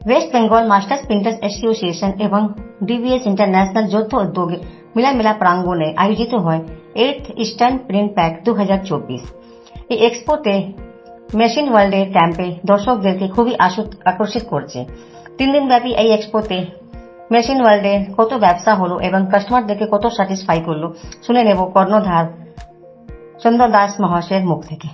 West Bengal masters printers association এবং DBS international যৌথ উদ্যোগে মিলামেলা প্রাঙ্গণে আয়োজিত হয় এইথ ইস্টার্ন প্রিন্ট প্যাক দু এই এক্সপোতে মেশিন ওয়ার্ল্ডের ক্যাম্পে দর্শকদেরকে খুবই আকর্ষিত করছে। তিন দিন ব্যাপী এই এক্সপোতে মেশিন ওয়ার্ল্ডে কত ব্যবসা হলো এবং কাস্টমারদেরকে কত স্যাটিসফাই করল, শুনে নেব কর্ণধার চন্দ্র দাস মহাশয়ের মুখ থেকে।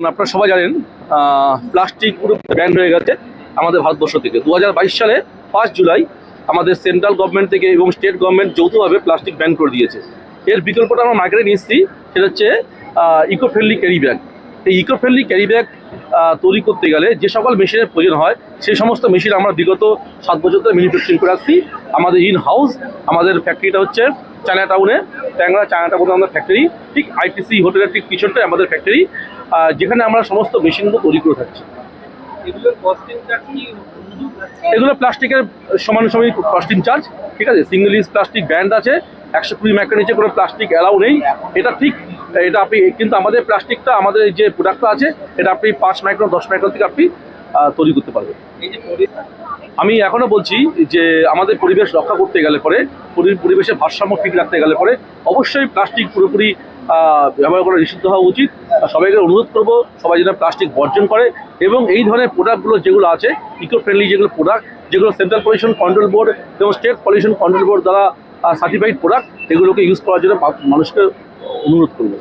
আপনারা সবাই জানেন প্লাস্টিক পুরো ব্যান হয়ে গেছে আমাদের ভারতবর্ষ থেকে। দু হাজার বাইশ সালে ফার্স্ট জুলাই আমাদের সেন্ট্রাল গভর্নমেন্ট থেকে এবং স্টেট গভর্নমেন্ট যৌথভাবে প্লাস্টিক ব্যান করে দিয়েছে। এর বিকল্পটা আমরা মার্কেটে এসেছি, সেটা হচ্ছে ইকো ফ্রেন্ডলি ক্যারি ব্যাগ এই ইকো ফ্রেন্ডলি ক্যারি ব্যাগ তৈরি করতে গেলে যে সকল মেশিনের প্রয়োজন হয় সেই সমস্ত মেশিন আমরা বিগত সাত বছর ধরে ম্যানুফ্যাকচারিং করে আসছি। আমাদের ইন হাউস আমাদের ফ্যাক্টরিটা হচ্ছে চায়না টাউনে ট্যাংরা চায়না টাউনে আমাদের ফ্যাক্টরি ঠিক আইটিসি হোটেলের ঠিক পিছনটাই আমাদের ফ্যাক্টরি যেখানে আমরা সমস্ত মেশিনগুলো তৈরি করে থাকছি? এগুলো প্লাস্টিকের সমান সমান কস্টিং চার্জ ঠিক আছে? সিঙ্গেল ইউজ প্লাস্টিক ব্যান্ড আছে একশো কুড়ি মাইক্রোর নিচে কোনো প্লাস্টিক অ্যালাউ নেই। এটা ঠিক এটা আপনি কিন্তু আমাদের প্লাস্টিকটা আমাদের যে প্রোডাক্টটা আছে এটা আপনি পাঁচ মাইক্রো দশ মাইক্রো থেকে আপনি তৈরি করতে পারবেন। আমি এখনও বলছি যে আমাদের পরিবেশ রক্ষা করতে গেলে পরে পরি- পরিবেশের ভারসাম্য ঠিক রাখতে গেলে পরে অবশ্যই প্লাস্টিক পুরোপুরি ব্যবহার করা নিষিদ্ধ হওয়া উচিত। সবাইকে অনুরোধ করব সবাই যেন প্লাস্টিক বর্জন করে এবং এই ধরনের প্রোডাক্টগুলো যেগুলো আছে ইকো ফ্রেন্ডলি যেগুলো প্রোডাক্ট যেগুলো সেন্ট্রাল পলিউশন কন্ট্রোল বোর্ড এবং স্টেট পলিউশন কন্ট্রোল বোর্ড দ্বারা সার্টিফাইড প্রোডাক্ট এগুলোকে ইউজ করার জন্য মানুষকে অনুরোধ করব?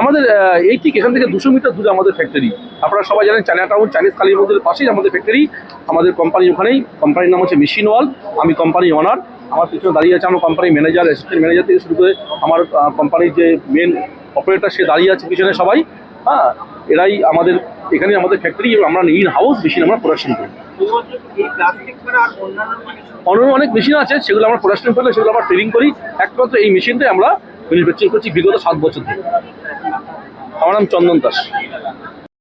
আমাদের এই ঠিক এখান থেকে দুশো মিটার দূরে আমাদের ফ্যাক্টরি আপনারা সবাই জানেন চায়না টাউন চাইনিজ কালী মন্দিরের পাশেই আমাদের ফ্যাক্টরি আমাদের কোম্পানি ওখানেই কোম্পানির নাম হচ্ছে মেশিন ওয়াল আমি কোম্পানি ওনার আমার পিছনে দাঁড়িয়ে আছে আমার কোম্পানির ম্যানেজার অ্যাসিস্ট্যান্ট ম্যানেজার থেকে শুরু করে আমার কোম্পানির যে মেন অপারেটর সে দাঁড়িয়ে আছে পিছনে সবাই। হ্যাঁ এরাই আমাদের, এখানে আমাদের ফ্যাক্টরি আমরা ইন হাউস মেশিন আমরা প্রোডাকশন করি। অন্যান্য অন্য অনেক মেশিন আছে, সেগুলো আমরা প্রোডাকশন করলে সেগুলো আমরা ট্রেনিং করি। একমাত্র এই মেশিনটাই আমরা ম্যানুফ্যাকচারিং করছি বিগত সাত বছর ধরে। আমার নাম চন্দন দাস।